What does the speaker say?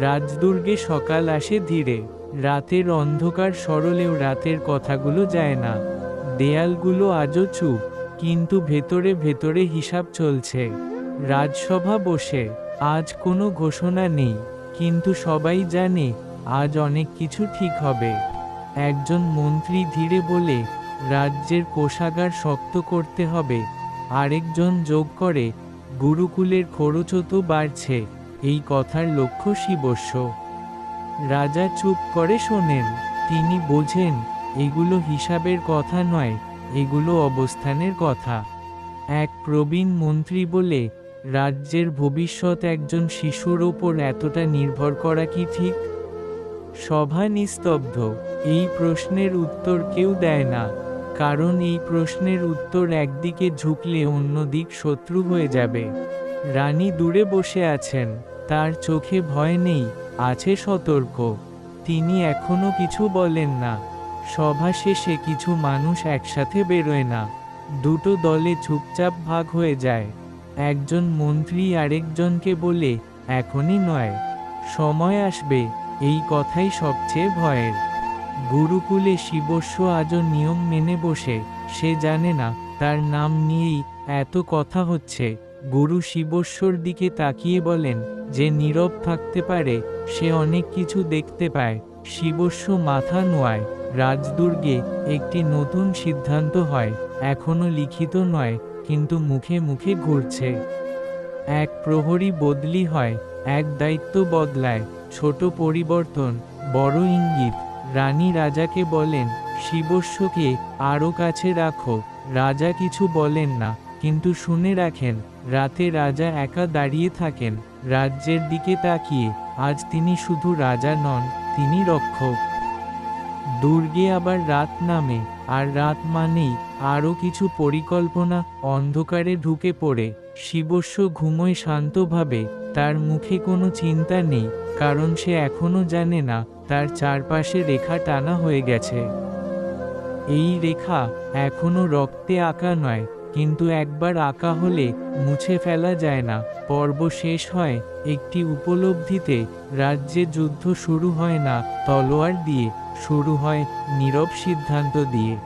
রাজদুর্গে সকাল আসে ধীরে। রাতের অন্ধকার সরলেও রাতের কথাগুলো যায় না। দেয়ালগুলো আজও চুপ, কিন্তু ভেতরে ভেতরে হিসাব চলছে। রাজসভা বসে, আজ কোনো ঘোষণা নেই, কিন্তু সবাই জানে, আজ অনেক কিছু ঠিক হবে। একজন মন্ত্রী ধীরে বলে, রাজ্যের কোষাগার শক্ত করতে হবে। আরেকজন যোগ করে, গুরুকুলের খরচও তো বাড়ছে। এই কথার লক্ষ্য শিবস্য রাজা চুপ করে শোনেন, তিনি বোঝেন, এগুলো হিসাবের কথা নয়, এগুলো অবস্থানের কথা। এক প্রবীণ মন্ত্রী বলে, রাজ্যের ভবিষ্যৎ একজন শিশুর ওপর এতটা নির্ভর করা কি ঠিক? সভা নিস্তব্ধ, এই প্রশ্নের উত্তর কেউ দেয় না, কারণ এই প্রশ্নের উত্তর একদিকে ঝুঁকলে অন্য দিক শত্রু হয়ে যাবে। রানী দূরে বসে আছেন। তার চোখে ভয় নেই, আছে সতর্ক। তিনি এখনও কিছু বলেন না। সভা শেষে কিছু মানুষ একসাথে বেরোয় না। দুটো দলে চুপচাপ ভাগ হয়ে যায়। একজন মন্ত্রী আরেকজনকে বলে, এখনই নয়। সময় আসবে। এই কথাই সবচেয়ে ভয়ের। গুরুকুলে শিবস্য আজও নিয়ম মেনে বসে। সে জানে না, তার নাম নিয়েই এত কথা হচ্ছে। গুরু শিবস্বর দিকে তাকিয়ে বলেন, যে নীরব থাকতে পারে, সে অনেক কিছু দেখতে পায়। শিবস্য মাথা নোয়ায়। রাজদুর্গে একটি নতুন সিদ্ধান্ত হয়। এখনও লিখিত নয়, কিন্তু মুখে মুখে ঘুরছে। এক প্রহরী বদলি হয়, এক দায়িত্ব বদলায়। ছোট পরিবর্তন, বড় ইঙ্গিত। রানী রাজাকে বলেন শিবস্যকে আরও কাছে রাখো। রাজা কিছু বলেন না, কিন্তু শুনে রাখেন। রাতে রাজা একা দাঁড়িয়ে থাকেন। রাজ্যের দিকে তাকিয়ে আজ তিনি শুধু রাজা নন, তিনি রক্ষক। দুর্গে আবার রাত নামে, আর রাত মানেই আরও কিছু পরিকল্পনা অন্ধকারে ঢুকে পড়ে। শিবস্য ঘুমোয় শান্তভাবে, তার মুখে কোনো চিন্তা নেই, কারণ সে এখনও জানে না, তার চারপাশে রেখা টানা হয়ে গেছে। এই রেখা এখনও রক্তে আঁকা নয় কিন্তু একবার আঁকা হলে মুছে ফেলা যায় না। পর্ব শেষ হয় একটি উপলব্ধিতে, রাজ্যে যুদ্ধ শুরু হয় না তলোয়ার দিয়ে, শুরু হয় নীরব সিদ্ধান্ত দিয়ে।